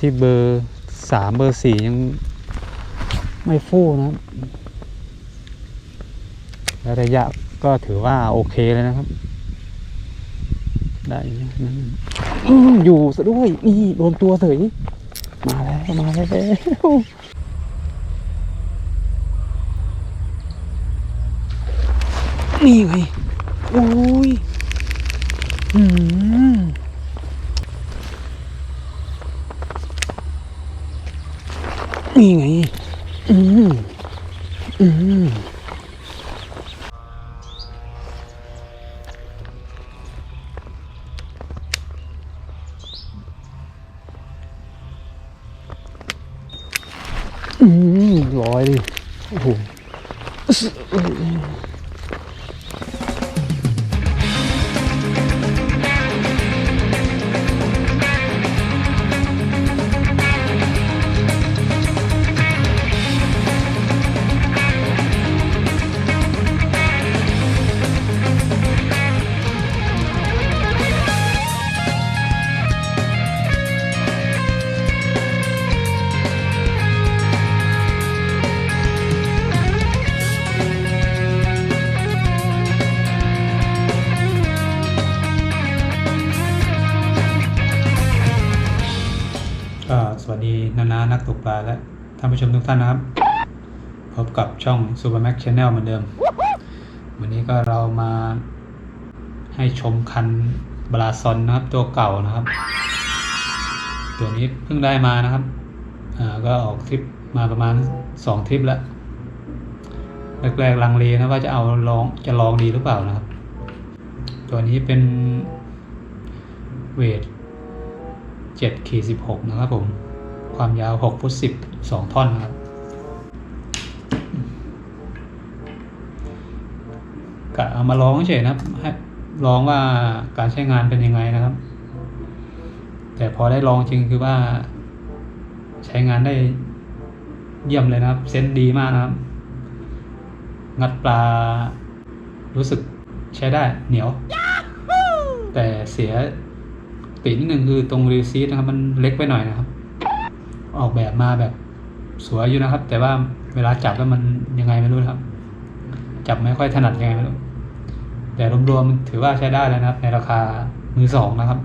ที่เบอร์สามเบอร์สี่ยังไม่ฟู่นะครับและระยะก็ถือว่าโอเคเลยนะครับ ได้อยู่นอื้อยู่ซะด้วยนี่รวมตัวเสยมาแล้วมาแล้วนี่ไงโอ้ยอืม นี่ไง อืมอืมอืมร้อยดิโอ้โห ท่านผู้ชมทุกท่านนะครับ พบกับช่อง Super Max Channel เหมือนเดิม วันนี้ก็เรามาให้ชมคันบราซอนนะครับ ตัวเก่านะครับ ตัวนี้เพิ่งได้มานะครับก็ออกทริปมาประมาณสองทริปแล้วแรกๆลังเลนะว่าจะเอาลองจะลองดีหรือเปล่านะครับ ตัวนี้เป็นเวทเจ็ดขีดสิบหกนะครับผม ความยาวหกฟุตสิบสองท่อนนะครับ กะเอามาลองเฉยๆนะครับให้ลองว่าการใช้งานเป็นยังไงนะครับ แต่พอได้ลองจริงคือว่า ใช้งานได้เยี่ยมเลยนะครับ เซนส์ดีมากนะครับ งัดปลารู้สึกใช้ได้เหนียว แต่เสียติดนิดนึงคือตรงรีซีทนะครับ มันเล็กไปหน่อยนะครับ ออกแบบมาแบบสวยอยู่นะครับ แต่ว่าเวลาจับแล้วมันยังไงไม่รู้ครับ จับไม่ค่อยถนัดยังไงไม่รู้แต่รวมๆถือว่าใช้ได้แล้วนะครับ ในราคามือสองนะครับ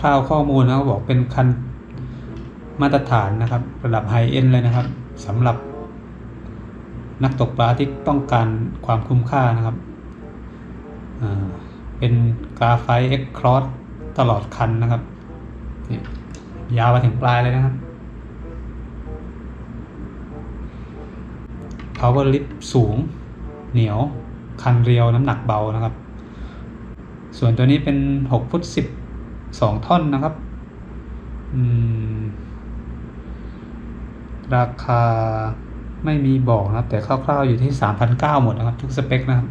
คร่าวๆข้อมูลนะครับอกเป็นคันมาตรฐานนะครับ ระดับไฮเอ็นเลยนะครับสำหรับนักตกปลาที่ต้องการความคุ้มค่านะครับ เป็นกราไฟเอ็กครอสตลอดคันนะครับเนี่ย ยาวมาถึงปลายเลยนะครับ power lift สูง เหนียว คันเรียวน้ำหนักเบานะครับ ส่วนตัวนี้เป็น 6 ฟุต 10 2 ท่อนนะครับ ราคาไม่มีบอกนะครับ แต่คร่าวๆอยู่ที่ 3,900 หมดนะครับ ทุกสเปคนะครับ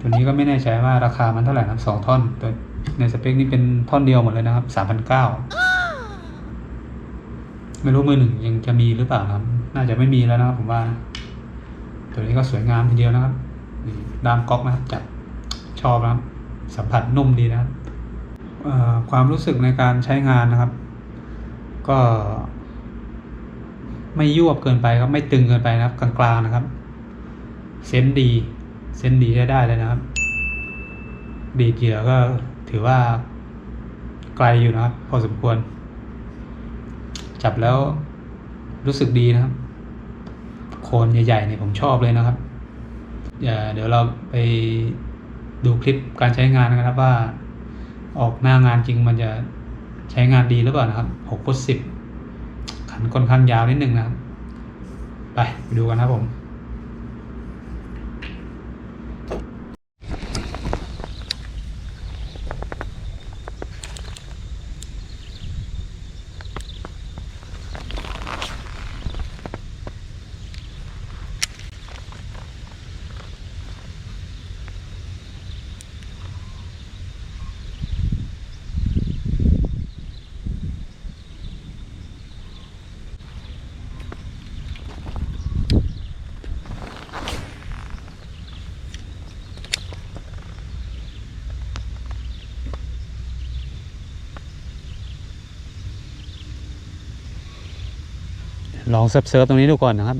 ตัวนี้ก็ไม่แน่ใจว่าราคามันเท่าไหร่นะสองท่อน ตัวในสเปคนี้เป็นท่อนเดียวหมดเลยนะครับสามพันเก้า ไม่รู้มือหนึ่งยังจะมีหรือเปล่าครับ น่าจะไม่มีแล้วนะครับผมว่า ตัวนี้ก็สวยงามทีเดียวนะครับดามก๊อกนะครับจับชอบนะครับ สัมผัสนุ่มดีนะครับความรู้สึกในการใช้งานนะครับ ก็ ไม่ยวบเกินไปครับ ไม่ตึงเกินไปนะครับ กลางๆนะครับ เซนดีเส้นดีได้ได้เลยนะครับ ดีดเหยื่อก็ถือว่าไกลอยู่นะครับ พอสมควร จับแล้วรู้สึกดีนะครับ โคนใหญ่ๆเนี่ยผมชอบเลยนะครับเดี๋ยวเราไปดูคลิปการใช้งานนะครับว่า ออกหน้างานจริงมันจะใช้งานดีหรือเปล่านะครับหกฟุตสิบขันค่อนข้างยาวนิดนึงนะครับ ไปไปดูกันนะครับผม ลองเซิร์ฟเซิร์ฟตรงนี้ดูก่อนนะครับ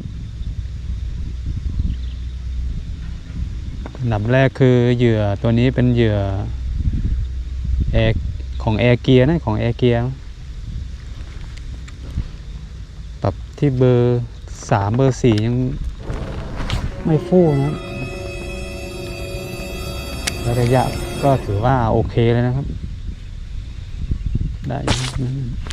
อันดับแรกคือเหยื่อตัวนี้เป็นเหยื่อแอร์ของแอร์เกียร์นะของแอร์เกียร์ปรับที่เบอร์สามเบอร์สี่ยังไม่ฟู่นะระระยะก็ถือว่าโอเคเลยนะครับ ได้อยู่นะ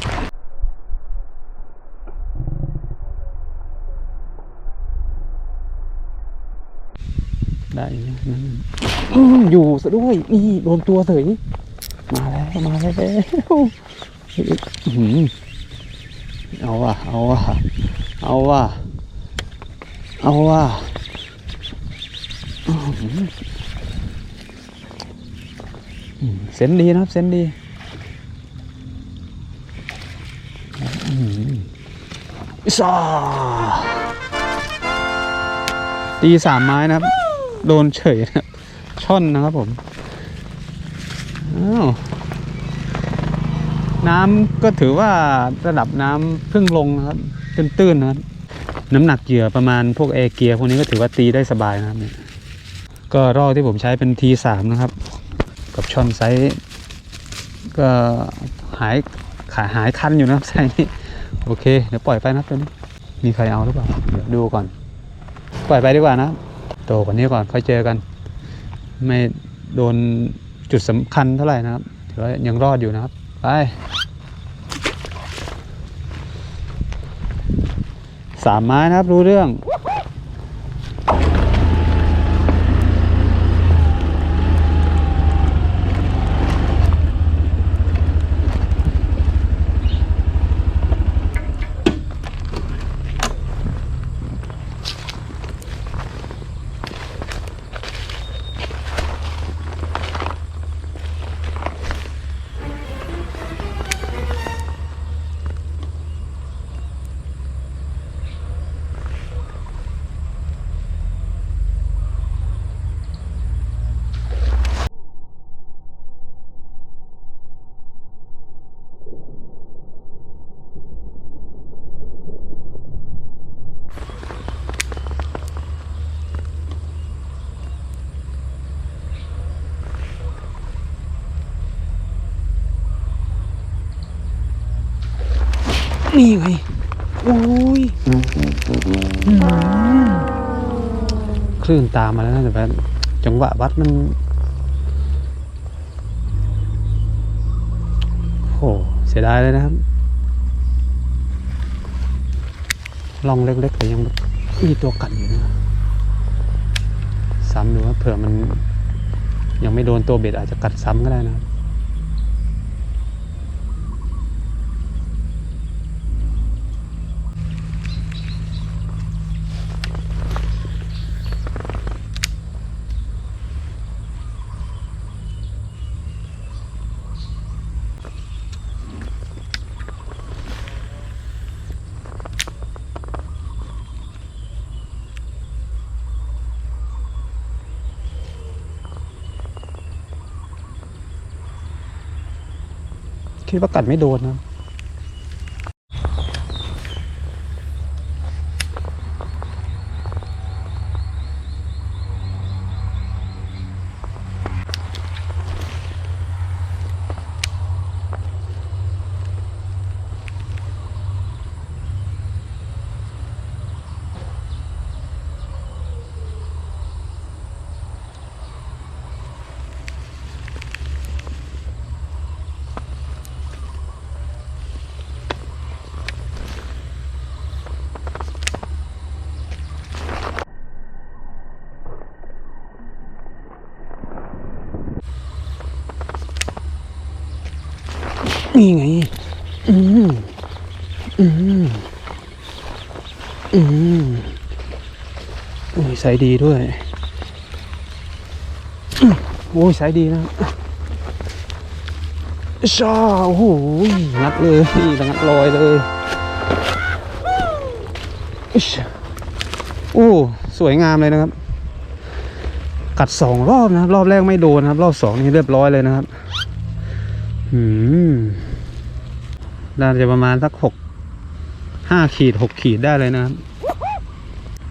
ได้อยู่ซะด้วยนี่โดนตัวเสยมาแล้วมาแล้วเอาว่ะเอาว่ะเอาว่ะเอาว่ะเซนดีนะครับเซนดีอิซาตีสามไม้นะครับ โดนเฉยนะครับช่อนนะครับผมอ้าวน้ำก็ถือว่าระดับน้ำเพิ่งลงนะครับตื้นๆนะครับน้ำหนักเหยื่อประมาณพวกเอเกียพวกนี้ก็ถือว่าตีได้สบายนะครับเนี่ยก็รอบที่ผมใช้เป็นทีสามนะครับ กับช่อนไซส์ก็หายขาหายคันอยู่นะครับไซส์นี้โอเค เดี๋ยวปล่อยไปนะตัวนี้มีใครเอาหรือเปล่าเดี๋ยวดูก่อน ปล่อยไปดีกว่านะ ตกว่านี้ก่อนค่อยเจอกัน ไม่โดนจุดสำคัญเท่าไหร่นะครับถือว่ายังรอดอยู่นะครับ ไปสามไม้นะครับรู้เรื่อง นี่ไงโอ้ยอืมคลื่นตามมาแล้วนะแต่ว่าจังหวะวัดมัน โห เสียดายเลยนะครับลองเล็กๆแต่ยังมีตัวกัดอยู่นะซ้ำดูว่าเผื่อมันยังไม่โดนตัวเบ็ดอาจจะกัดซ้ำก็ได้นะครับ คิดว่ากัดไม่โดนนะ นี่ไง อืม อืม อืมโอ้ยใส่ดีด้วย โอ้ยใส่ดีนะชาโอ้โหงัดเลยงัดลอยเลยโอ้สวยงามเลยนะครับ กัดสองรอบนะรอบแรกไม่โดนนะครับ รอบสองนี่เรียบร้อยเลยนะครับ อืมน่าจะประมาณสักหกห้าขีดหกขีดได้เลยนะครับ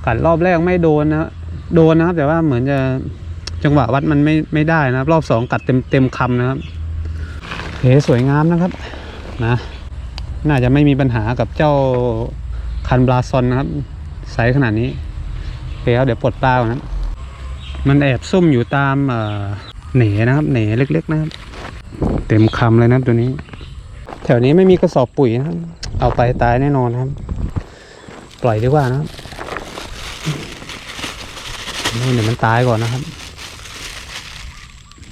กัดรอบแรกไม่โดนนะโดนนะครับ แต่ว่าเหมือนจะจังหวะวัดมันไม่ไม่ได้นะครับ รอบสองกัดเต็มเต็มคำนะครับเฮ้สวยงามนะครับ นะ น่าจะไม่มีปัญหากับเจ้าคันบราซอนนะครับไซส์ขนาดนี้เคครับเดี๋ยวปลดปลาก่อนนะมันแอบซุ่มอยู่ตามเอ่อเหนนะครับเหนเล็กๆนะครับ เต็มคำเลยนะตัวนี้ แถวนี้ไม่มีกระสอบปุ๋ยนะครับ เอาไปตายแน่นอนครับ ปล่อยดีกว่านะครับนี่เดี๋ยวมันตายก่อนนะครับ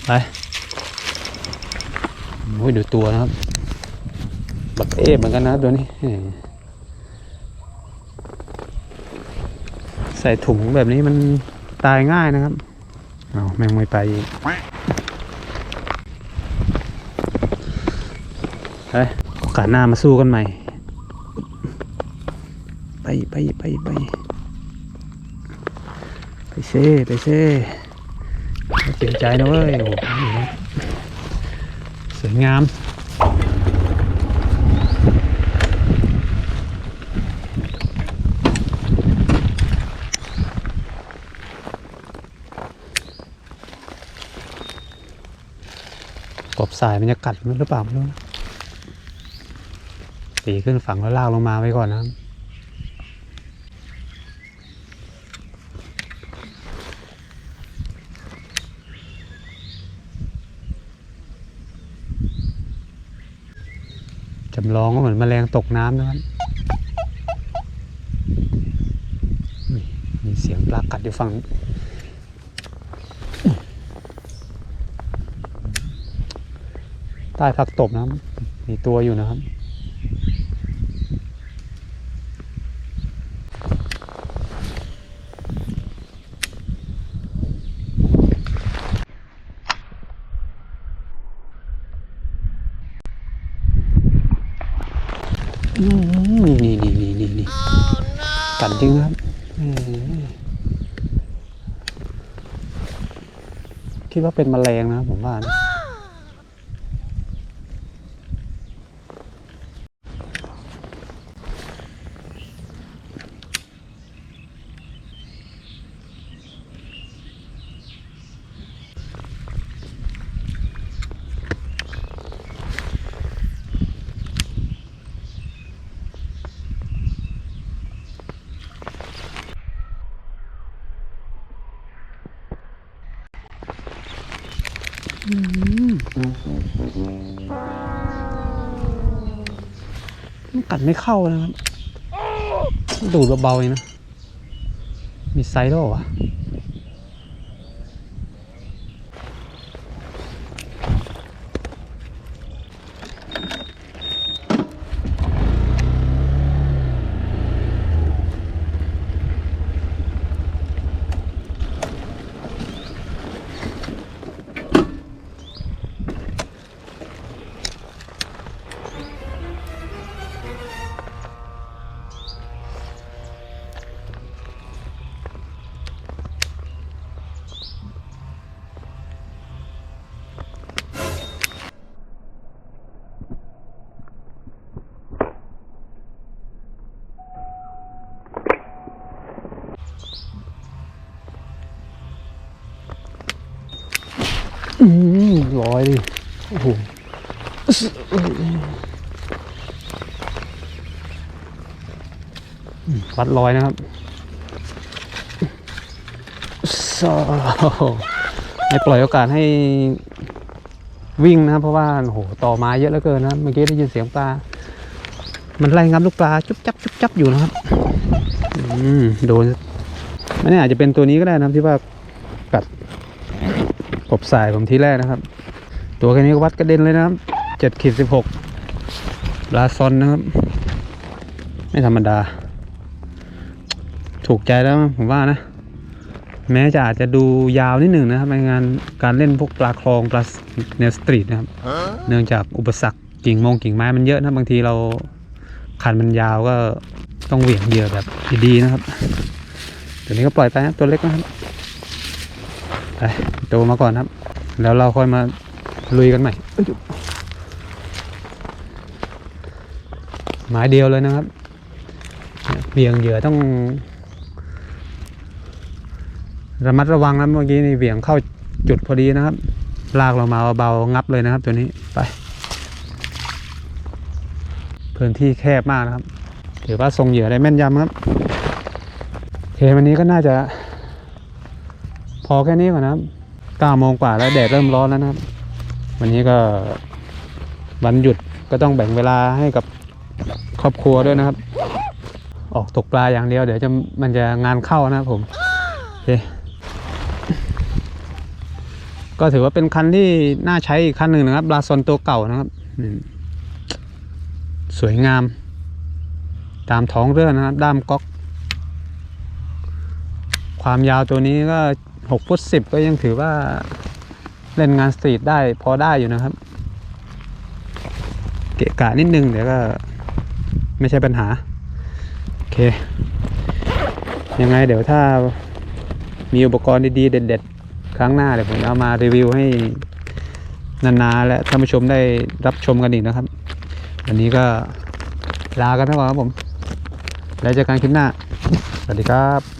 ไปโอ้ยดูตัวนะครับ บักเอฟเหมือนกันนะครับตัวนี้ ใส่ถุงแบบนี้มันตายง่ายนะครับ เอาแมงไม่ไปอีก ไปโอกาสหน้ามาสู้กันใหม่ ไปไปไปไปไปเซ่ไปเซ่ไม่เสียใจนะเว้ยโอ้โหสวยงามกบสายมันจะกัดมันหรือเปล่าไม่รู้นะีขึ้นฝั่งแล้วลากลงมาไว้ก่อนนะครับจำลองก็เหมือนแมลงตกน้ำนะครับมีเสียงปลากัดอยู่ฝั่งใต้ผักตบนะครับ มีตัวอยู่นะครับ อืมนี่นี่นี่นี่นี่ กัดจริงครับอืมคิดว่าเป็นแมลงนะครับผมว่านะมัน กัดไม่เข้านะครับ ดูดเบาๆเองนะ มีไซส์ด้วยเหรอวะ มลอยดิโอ้โหอืมวัดลอยนะครับโซ่ให้ปล่อยโอกาสให้วิ่งนะครับเพราะว่าโอ้โหต่อไม้เยอะเหลือเกินนะเมื่อกี้ได้ยินเสียงปลา มันไล่งับลูกปลาจุ๊บจับจุ๊บจับอยู่นะครับอืมโดนไม่แน่อาจจะเป็นตัวนี้ก็ได้นะที่ว่ากัดกบสายผมทีแรกนะครับ ตัวแค่นี้ก็วัดกระเด็นเลยนะครับเจ็ดขีดสิบหกลาซอนนะครับ ไม่ธรรมดา ถูกใจแล้วผมว่านะ แม้จะอาจจะดูยาวนิดหนึ่งนะครับในงานการเล่นพวกปลาคลองปลาแนวสตรีทนะครับ เนื่องจากอุปสรรคกิ่งมงกิ่งไม้มันเยอะนะบางทีเราคันมันยาวก็ต้องเหวี่ยงเหยื่อแบบดีๆนะครับตัวนี้ก็ปล่อยไปนะตัวเล็กนะครับไปโตมาก่อนครับ แล้วเราค่อยมา ลุยกันใหม่เอ้ยจุ๊บหมายเดียวเลยนะครับเบี่ยงเหยื่อต้อง ระมัดระวังนะเมื่อกี้นี่เบี่ยงเข้าจุดพอดีนะครับ ลากเรามาเบาๆงับเลยนะครับ ตัวนี้ไปพื้นที่แคบมากนะครับถือว่าทรงเหยื่อได้แม่นยำครับเควันนี้ก็น่าจะ พอแค่นี้ก่อนนะครับ9โมงกว่าแล้วแดดเริ่มร้อนแล้วนะครับ วันนี้ก็วันหยุดก็ต้องแบ่งเวลาให้กับครอบครัวด้วยนะครับ ออกตกปลาอย่างเดียวเดี๋ยวจะมันจะงานเข้านะครับผมโอเคก็ถือว่าเป็นคันที่น่าใช้อีกคันหนึ่งนะครับลาซอนตัวเก่านะครับ สวยงาม ตามท้องเรื่องนะครับ ด้ามก๊อก ความยาวตัวนี้ก็หกฟุตสิบก็ยังถือว่า เล่นงานสตรีทได้พอได้อยู่นะครับ เกะกะนิดนึงเดี๋ยวก็ไม่ใช่ปัญหา โอเค ยังไงเดี๋ยวถ้ามีอุปกรณ์ดีๆ เด็ด ๆ ครั้งหน้าเดี๋ยวผมเอามารีวิวให้นานาและท่านผู้ชมได้รับชมกันอีกนะครับ วันนี้ก็ลากันไปก่อนครับผม แล้วเจอกันคลิปหน้า สวัสดีครับ